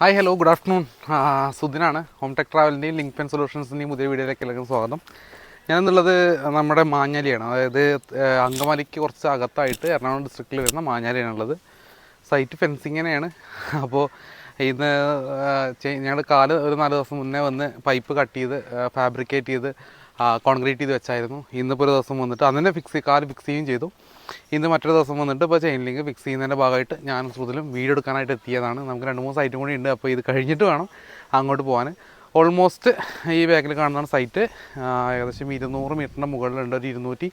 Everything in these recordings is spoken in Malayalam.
ഹായ് ഹലോ ഗുഡ് ആഫ്റ്റർനൂൺ സുദിനാണ്. ഹോം ടെക് ട്രാവലിന്റെയും ലിങ്ക് പെൻ സൊല്യൂഷൻസിന്റെയും പുതിയ വീഡിയോയിലേക്ക് എല്ലാവർക്കും സ്വാഗതം. ഞാനെന്നുള്ളത് നമ്മുടെ മാഞ്ഞാലിയാണ്. അതായത് അങ്കമാലിക്ക് കുറച്ച് അകത്തായിട്ട് എറണാകുളം ഡിസ്ട്രിക്റ്റിൽ വരുന്ന മാഞ്ഞാലിയാണ് ഉള്ളത് സൈറ്റ് ഫെൻസിങ്ങിനെയാണ് അപ്പോൾ ഇന്ന് ഞങ്ങൾ കാൽ ഒരു നാല് ദിവസം മുന്നേ വന്ന് പൈപ്പ് കട്ട് ചെയ്ത് ഫാബ്രിക്കേറ്റ് ചെയ്ത് കോൺക്രീറ്റ് ചെയ്ത് വെച്ചായിരുന്നു. ഇന്നിപ്പോൾ ഒരു ദിവസം വന്നിട്ട് അന്നെ ഫിക്സ് കാൽ ഫിക്സ് ചെയ്യുകയും ചെയ്തു. ഇന്ന് മറ്റൊരു ദിവസം വന്നിട്ട് ഇപ്പോൾ ചെയിൻ ലിങ്ക് ഫിക്സ് ചെയ്യുന്നതിന്റെ ഭാഗമായിട്ട് ഞാൻ ശ്രുതിലും വീഡിയോ എടുക്കാനായിട്ട് എത്തിയതാണ്. നമുക്ക് രണ്ട് മൂന്ന് സൈറ്റും കൂടി ഉണ്ട്. അപ്പോൾ ഇത് കഴിഞ്ഞിട്ട് വേണം അങ്ങോട്ട് പോകാൻ ഓൾമോസ്റ്റ് ഈ ബാക്കിൽ കാണുന്നതാണ് സൈറ്റ് ഏകദേശം ഇരുന്നൂറ് മീറ്ററിന്റെ മുകളിലുണ്ട്. ഒരു ഇരുന്നൂറ്റി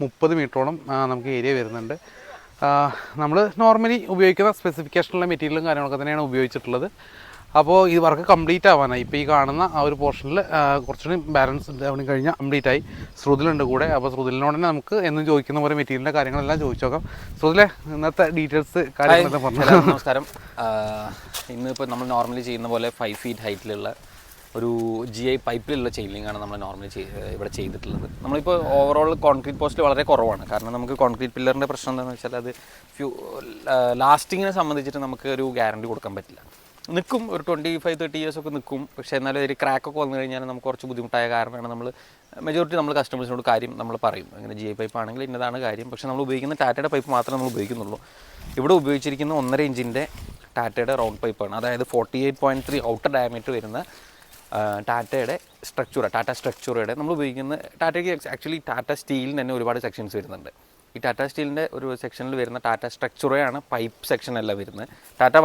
മുപ്പത് മീറ്ററോളം നമുക്ക് ഏരിയ വരുന്നുണ്ട്. നമ്മൾ നോർമലി ഉപയോഗിക്കുന്ന സ്പെസിഫിക്കേഷനുള്ള മെറ്റീരിയലും കാര്യങ്ങളൊക്കെ തന്നെയാണ് ഉപയോഗിച്ചിട്ടുള്ളത്. അപ്പോൾ ഈ വർക്ക് കംപ്ലീറ്റ് ആവാനായി. ഇപ്പോൾ ഈ കാണുന്ന ആ ഒരു പോർഷനിൽ കുറച്ചുകൂടി ബാലൻസ് ഡൗണി കഴിഞ്ഞാൽ കംപ്ലീറ്റ് ആയി. ശ്രുതിലുണ്ട് കൂടെ. അപ്പോൾ ശ്രുതിലിനോട് തന്നെ നമുക്ക് എന്നും ചോദിക്കുന്ന പോലെ മെറ്റീരിയലിന്റെ കാര്യങ്ങളെല്ലാം ചോദിച്ചു നോക്കാം ശ്രുതിലെ ഇന്നത്തെ ഡീറ്റെയിൽസ് കാര്യങ്ങളൊക്കെ പറഞ്ഞു? നമസ്കാരം. ഇന്നിപ്പോൾ നമ്മൾ നോർമലി ചെയ്യുന്ന പോലെ ഫൈവ് ഫീറ്റ് ഹൈറ്റിലുള്ള ഒരു ജി ഐ പൈപ്പിലുള്ള ചെയിലിംഗ് ആണ് നമ്മൾ നോർമലി ഇവിടെ ചെയ്തിട്ടുള്ളത്. നമ്മളിപ്പോൾ ഓവറോൾ കോൺക്രീറ്റ് പോസ്റ്റ് വളരെ കുറവാണ്. കാരണം നമുക്ക് കോൺക്രീറ്റ് പില്ലറിന്റെ പ്രശ്നം എന്താണെന്ന് വെച്ചാൽ അത് ഫ്യൂ ലാസ്റ്റിങ്ങിനെ സംബന്ധിച്ചിട്ട് നമുക്ക് ഒരു ഗ്യാരണ്ടി കൊടുക്കാൻ പറ്റില്ല. നിൽക്കും ഒരു ട്വന്റി ഫൈവ് തേർട്ടി ഇയേഴ്സ് ഒക്കെ നിൽക്കും പക്ഷേ എന്നാലും ഒരു ക്രാക്കൊക്കെ വന്നു കഴിഞ്ഞാൽ നമുക്ക് കുറച്ച് ബുദ്ധിമുട്ടായ കാരണമാണ് നമ്മൾ മെജോറിറ്റി നമ്മൾ കസ്റ്റമേഴ്സിനോട് കാര്യം നമ്മൾ പറയും. അങ്ങനെ ജി ഐ പൈപ്പ് ആണെങ്കിൽ ഇന്നതാണ് കാര്യം. പക്ഷേ നമ്മൾ ഉപയോഗിക്കുന്ന ടാറ്റയുടെ പൈപ്പ് മാത്രമേ നമ്മൾ ഉപയോഗിക്കുന്നുള്ളൂ. ഇവിടെ ഉപയോഗിച്ചിരിക്കുന്ന ഒന്നര ഇഞ്ചിന്റെ ടാറ്റയുടെ റൗണ്ട് പൈപ്പാണ് അതായത് forty eight point three outer diameter വരുന്ന ടാറ്റയുടെ സ്ട്രക്ചർ ടാറ്റ സ്ട്രക്ചറുടെ നമ്മൾ ഉപയോഗിക്കുന്ന ടാറ്റയ്ക്ക് ആക്ച്വലി ടാറ്റ സ്റ്റീലിന് തന്നെ ഒരുപാട് സെക്ഷൻസ് വരുന്നുണ്ട്. ഈ ടാറ്റ സ്റ്റീലിന്റെ ഒരു സെക്ഷനിൽ വരുന്ന ടാറ്റ സ്ട്രക്ചറയാണ് പൈപ്പ് സെക്ഷനല്ല വരുന്നത്. ടാറ്റ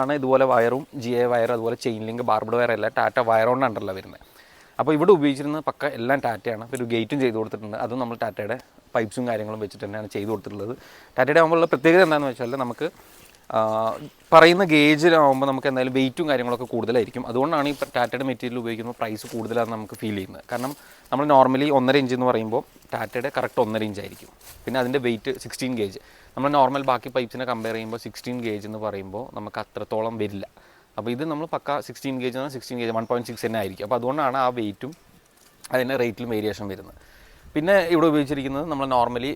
ആണ് ഇതുപോലെ വയറും ജി എ വയർ അതുപോലെ ചെയിൻ ലിങ്ക് ബാർബഡ് വയർ എല്ലാം ടാറ്റ വയറോൺ ഉണ്ടല്ലോ വരുന്നത് അപ്പോൾ ഇവിടെ ഉപയോഗിച്ചിരുന്നത് പക്ക എല്ലാം ടാറ്റയാണ് ഒരു ഗേറ്റും ചെയ്ത് കൊടുത്തിട്ടുണ്ട്. അതും നമ്മൾ ടാറ്റയുടെ പൈപ്സും കാര്യങ്ങളും വെച്ചിട്ട് തന്നെയാണ് ചെയ്ത് കൊടുത്തിട്ടുള്ളത്. ടാറ്റയുടെ ആകുമ്പോഴുള്ള പ്രത്യേകത എന്താണെന്ന് വെച്ചാൽ നമുക്ക് പറയുന്ന ഗേജിലാവുമ്പോൾ നമുക്ക് എന്തായാലും വെയിറ്റും കാര്യങ്ങളൊക്കെ കൂടുതലായിരിക്കും. അതുകൊണ്ടാണ് ഈ ടാറ്റയുടെ മെറ്റീരിയൽ ഉപയോഗിക്കുമ്പോൾ പ്രൈസ് കൂടുതലാണെന്ന് നമുക്ക് ഫീൽ ചെയ്യുന്നത്. കാരണം നമ്മൾ നോർമലി ഒന്നര ഇഞ്ച് എന്ന് പറയുമ്പോൾ ടാറ്റയുടെ കറക്റ്റ് ഒന്നര ഇഞ്ച് ആയിരിക്കും. പിന്നെ അതിന്റെ വെയിറ്റ് സിക്സ്റ്റീൻ ഗേജ് നമ്മൾ നോർമൽ ബാക്കി പൈപ്സിനെ കമ്പയർ ചെയ്യുമ്പോൾ സിക്സ്റ്റീൻ ഗേജ് എന്ന് പറയുമ്പോൾ നമുക്ക് അത്രത്തോളം വരില്ല. അപ്പോൾ ഇത് നമ്മൾ പക്ക സിക്സ്റ്റീൻ ഗേജ് എന്ന് sixteen gauge one point six തന്നെ ആയിരിക്കും. അപ്പോൾ അതുകൊണ്ടാണ് ആ വെയിറ്റും അതിന്റെ റേറ്റിലും വേരിയേഷൻ വരുന്നത്. പിന്നെ ഇവിടെ ഉപയോഗിച്ചിരിക്കുന്നത് നമ്മൾ നോർമലി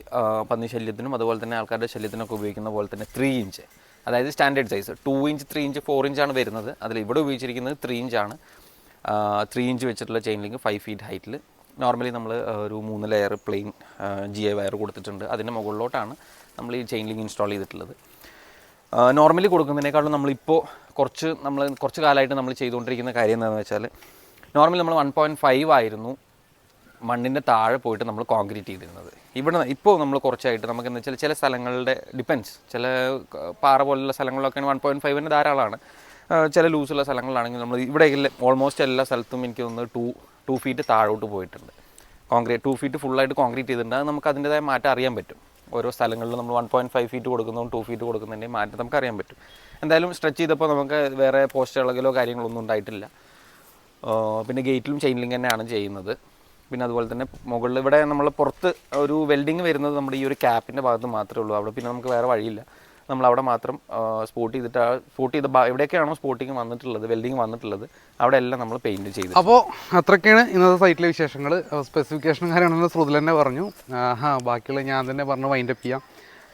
പന്നി ശല്യത്തിനും അതുപോലെ തന്നെ ആൾക്കാരുടെ ശല്യത്തിനൊക്കെ ഉപയോഗിക്കുന്ന പോലെ തന്നെ ത്രീ ഇഞ്ച് അതായത് standard size. Two inch three inch four ആണ് വരുന്നത്. അതിൽ ഇവിടെ ഉപയോഗിച്ചിരിക്കുന്നത് ത്രീ ഇഞ്ചാണ് ത്രീ ഇഞ്ച് വെച്ചിട്ടുള്ള ചെയിൻ ലിങ്ക് ഫൈവ് ഫീറ്റ് ഹൈറ്റിൽ നോർമലി നമ്മൾ ഒരു മൂന്ന് layer plain G A wire കൊടുത്തിട്ടുണ്ട്. അതിന്റെ മുകളിലോട്ടാണ് നമ്മൾ ഈ ചെയിൻ ലിങ്ക് ഇൻസ്റ്റാൾ ചെയ്തിട്ടുള്ളത്. നോർമലി കൊടുക്കുന്നതിനേക്കാളും നമ്മളിപ്പോൾ കുറച്ച് നമ്മൾ കുറച്ച് കാലമായിട്ട് നമ്മൾ ചെയ്തുകൊണ്ടിരിക്കുന്ന കാര്യം എന്താണെന്ന് വെച്ചാൽ നോർമലി നമ്മൾ വൺ പോയിന്റ് ഫൈവ് ആയിരുന്നു. മണ്ണിന്റെ താഴെ പോയിട്ട് നമ്മൾ കോൺക്രീറ്റ് ചെയ്തിരുന്നത്. ഇവിടെ ഇപ്പോൾ നമ്മൾ കുറച്ചായിട്ട് നമുക്ക് എന്താ വെച്ചാൽ ചില സ്ഥലങ്ങളുടെ ഡിപ്പെൻസ് ചില പാറ പോലുള്ള സ്ഥലങ്ങളിലൊക്കെ വൺ പോയിന്റ് ഫൈവിന്റെ ധാരാളമാണ്. ചില ലൂസുള്ള സ്ഥലങ്ങളിലാണെങ്കിൽ നമ്മൾ ഇവിടെ ഓൾമോസ്റ്റ് എല്ലാ സ്ഥലത്തും എനിക്ക് തോന്നുന്നത് ടു ടു ഫീറ്റ് താഴോട്ട് പോയിട്ടുണ്ട്. കോൺക്രീറ്റ് ടു ഫീറ്റ് ഫുള്ളായിട്ട് കോൺക്രീറ്റ് ചെയ്തിട്ടുണ്ട്. അത് നമുക്ക് അതിന്റെതായ മാറ്റം അറിയാൻ പറ്റും. ഓരോ സ്ഥലങ്ങളിലും നമ്മൾ വൺ പോയിന്റ് ഫൈവ് ഫീറ്റ് കൊടുക്കുന്നതും ടു ഫീറ്റ് കൊടുക്കുന്നതിന്റെയും മാറ്റം നമുക്ക് അറിയാൻ പറ്റും. എന്തായാലും സ്ട്രെച്ച് ചെയ്തപ്പോൾ നമുക്ക് വേറെ പോസ്റ്റ് കാര്യങ്ങളൊന്നും ഉണ്ടായിട്ടില്ല. പിന്നെ ഗേറ്റിലും ചെയിൻ ലിങ്ക് തന്നെയാണ് ചെയ്യുന്നത്. പിന്നെ അതുപോലെ തന്നെ മുകളിൽ ഇവിടെ നമ്മൾ പുറത്ത് ഒരു വെൽഡിങ് വരുന്നത് നമ്മുടെ ഈ ഒരു ക്യാപ്പിന്റെ ഭാഗത്ത് മാത്രമേ ഉള്ളൂ. അവിടെ പിന്നെ നമുക്ക് വേറെ വഴിയില്ല. നമ്മൾ അവിടെ മാത്രം സ്പോട്ട് ചെയ്തിട്ട് സ്പോട്ട് ചെയ്ത എവിടെയൊക്കെയാണോ സ്പോട്ടിങ് വന്നിട്ടുള്ളത് വെൽഡിങ് വന്നിട്ടുള്ളത് അവിടെ എല്ലാം നമ്മൾ പെയിന്റ് ചെയ്തു. അപ്പോൾ അത്രയൊക്കെയാണ് ഇന്നത്തെ സൈറ്റിലെ വിശേഷങ്ങൾ സ്പെസിഫിക്കേഷനും കാര്യങ്ങളെല്ലാം ശ്രുതിൽ തന്നെ പറഞ്ഞു. ബാക്കിയുള്ള ഞാൻ തന്നെ പറഞ്ഞ് വൈൻഡപ്പ് ചെയ്യാം.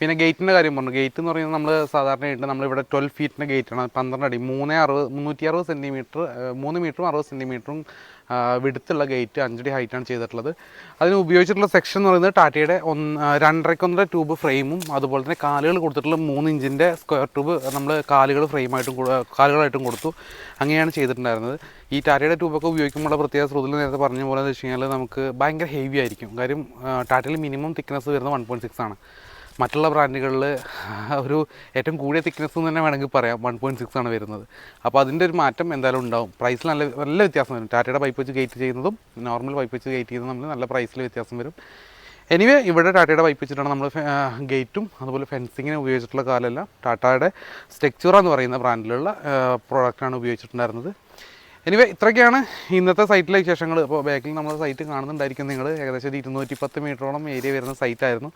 പിന്നെ ഗേറ്റിന്റെ കാര്യം പറഞ്ഞു. ഗേറ്റ് എന്ന് പറയുന്നത് നമ്മൾ സാധാരണയായിട്ട് നമ്മളിവിടെ ട്വൽവ് ഫീറ്റിന്റെ ഗേറ്റാണ്. പന്ത്രണ്ട് അടി മൂന്ന് അറുപത് മുന്നൂറ്റി അറുപത് സെന്റിമീറ്റർ മൂന്ന് മീറ്ററും അറുപത് സെന്റിമീറ്ററും വിടുത്തുള്ള ഗേറ്റ് അഞ്ചടി ഹൈറ്റാണ് ചെയ്തിട്ടുള്ളത്. അതിന് ഉപയോഗിച്ചിട്ടുള്ള സെക്ഷൻ എന്ന് പറയുന്നത് ടാറ്റയുടെ ഒന്ന് രണ്ടരക്കൊന്നര ട്യൂബ് ഫ്രെയിമും അതുപോലെ തന്നെ കാലുകൾ കൊടുത്തിട്ടുള്ള മൂന്ന് ഇഞ്ചിന്റെ സ്ക്വയർ ട്യൂബ് നമ്മൾ കാലുകൾ ഫ്രെയിമായിട്ടും കാലുകളായിട്ടും കൊടുത്തു. അങ്ങനെയാണ് ചെയ്തിട്ടുണ്ടായിരുന്നത്. ഈ ടാറ്റയുടെ ട്യൂബൊക്കെ ഉപയോഗിക്കുമ്പോൾ പ്രത്യേക ശ്രുതിൽ നേരത്തെ പറഞ്ഞ പോലെ എന്ന് വെച്ച് കഴിഞ്ഞാൽ നമുക്ക് ഭയങ്കര ഹെവി ആയിരിക്കും. കാര്യം ടാറ്റയിൽ മിനിമം തിക്നെസ് വരുന്നത് വൺ പോയിന്റ് സിക്സ് ആണ്. മറ്റുള്ള ബ്രാൻഡുകളിൽ ഒരു ഏറ്റവും കൂടിയ തിക്നെസ് എന്ന് തന്നെ വേണമെങ്കിൽ പറയാം. വൺ പോയിന്റ് സിക്സ് ആണ് വരുന്നത്. അപ്പോൾ അതിന്റെ ഒരു മാറ്റം എന്തായാലും ഉണ്ടാവും. പ്രൈസിൽ നല്ല നല്ല വ്യത്യാസം വരും. ടാറ്റയുടെ പൈപ്പ് വെച്ച് ഗേറ്റ് ചെയ്യുന്നതും നോർമൽ പൈപ്പ് വെച്ച് ഗേറ്റ് ചെയ്യുന്നതും തമ്മിൽ നല്ല പ്രൈസിൽ വ്യത്യാസം വരും. എനിവേ ഇവിടെ ടാറ്റയുടെ പൈപ്പ് വെച്ചിട്ടാണ് നമ്മൾ ഗേറ്റും അതുപോലെ ഫെൻസിങ്ങിന് ഉപയോഗിച്ചിട്ടുള്ള കാലമെല്ലാം ടാറ്റയുടെ സ്റ്റെക്ചുറ എന്ന് പറയുന്ന ബ്രാൻഡിലുള്ള പ്രോഡക്റ്റാണ് ഉപയോഗിച്ചിട്ടുണ്ടായിരുന്നത്. എനിവേ ഇത്രയൊക്കെയാണ് ഇന്നത്തെ സൈറ്റിലെ വിശേഷങ്ങൾ ഇപ്പോൾ ബാക്കിൽ നമ്മുടെ സൈറ്റ് കാണുന്നുണ്ടായിരിക്കും നിങ്ങൾ ഏകദേശം ഒരു ഇരുന്നൂറ്റി പത്ത് മീറ്ററോളം ഏരിയ വരുന്ന സൈറ്റായിരുന്നു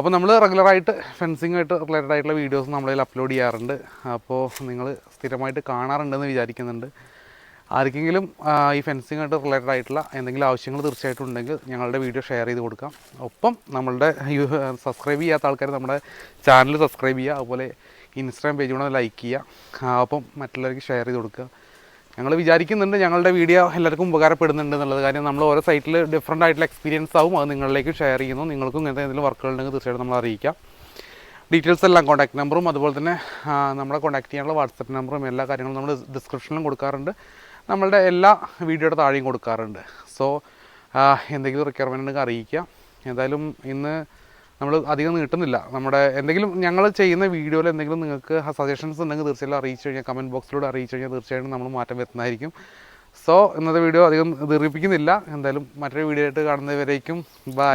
അപ്പോൾ നമ്മൾ റെഗുലറായിട്ട് ഫെൻസിങ്ങായിട്ട് റിലേറ്റഡ് ആയിട്ടുള്ള വീഡിയോസ് നമ്മളതിൽ അപ്ലോഡ് ചെയ്യാറുണ്ട്. അപ്പോൾ നിങ്ങൾ സ്ഥിരമായിട്ട് കാണാറുണ്ടെന്ന് വിചാരിക്കുന്നുണ്ട്. ആർക്കെങ്കിലും ഈ ഫെൻസിങ്ങായിട്ട് റിലേറ്റഡ് ആയിട്ടുള്ള എന്തെങ്കിലും ആവശ്യങ്ങൾ തീർച്ചയായിട്ടും ഉണ്ടെങ്കിൽ ഞങ്ങളുടെ വീഡിയോ ഷെയർ ചെയ്ത് കൊടുക്കാം. ഒപ്പം നമ്മളുടെ സബ്സ്ക്രൈബ് ചെയ്യാത്ത ആൾക്കാർ നമ്മുടെ ചാനൽ സബ്സ്ക്രൈബ് ചെയ്യുക. അതുപോലെ ഇൻസ്റ്റാഗ്രാം പേജ് കൂടെ ലൈക്ക് ചെയ്യുക. അപ്പം മറ്റുള്ളവർക്ക് ഷെയർ ചെയ്ത് കൊടുക്കുക. ഞങ്ങൾ വിചാരിക്കുന്നുണ്ട് ഞങ്ങളുടെ വീഡിയോ എല്ലാവർക്കും ഉപകാരപ്പെടുന്നുണ്ട് എന്നുള്ളത്. കാര്യം നമ്മൾ ഓരോ സൈറ്റിൽ ഡിഫറെന്റ് ആയിട്ടുള്ള എക്സ്പീരിയൻസ് ആവും. അത് നിങ്ങളിലേക്ക് ഷെയർ ചെയ്യുന്നു. നിങ്ങൾക്കും ഇങ്ങനത്തെ എന്തെങ്കിലും വർക്കുകൾ ഉണ്ടെങ്കിൽ തീർച്ചയായിട്ടും നമ്മൾ അറിയിക്കാം. ഡീറ്റെയിൽസ് എല്ലാം കോൺടാക്ട് നമ്പറും അതുപോലെ തന്നെ നമ്മളെ കോൺടാക്ട് ചെയ്യാനുള്ള വാട്സപ്പ് നമ്പറും എല്ലാ കാര്യങ്ങളും നമ്മൾ ഡിസ്ക്രിപ്ഷനിലും കൊടുക്കാറുണ്ട്. നമ്മളുടെ എല്ലാ വീഡിയോയുടെ താഴെയും കൊടുക്കാറുണ്ട്. സോ എന്തെങ്കിലും റിക്വയർമെന്റ് ഉണ്ടെങ്കിൽ അറിയിക്കുക എന്തായാലും ഇന്ന് നമ്മൾ അധികം നീട്ടുന്നില്ല. നമ്മുടെ എന്തെങ്കിലും ഞങ്ങൾ ചെയ്യുന്ന വീഡിയോയിൽ എന്തെങ്കിലും നിങ്ങൾക്ക് സജഷൻസ് ഉണ്ടെങ്കിൽ തീർച്ചയായും അറിയിച്ചു കഴിഞ്ഞാൽ കമന്റ് ബോക്സിലൂടെ അറിയിച്ചു കഴിഞ്ഞാൽ തീർച്ചയായിട്ടും നമ്മൾ മാറ്റം വരുന്നതായിരിക്കും സോ ഇന്നത്തെ വീഡിയോ അധികം ദീർഘിപ്പിക്കുന്നില്ല. എന്തായാലും മറ്റൊരു വീഡിയോ ആയിട്ട് കാണുന്നവരേക്കും ബൈ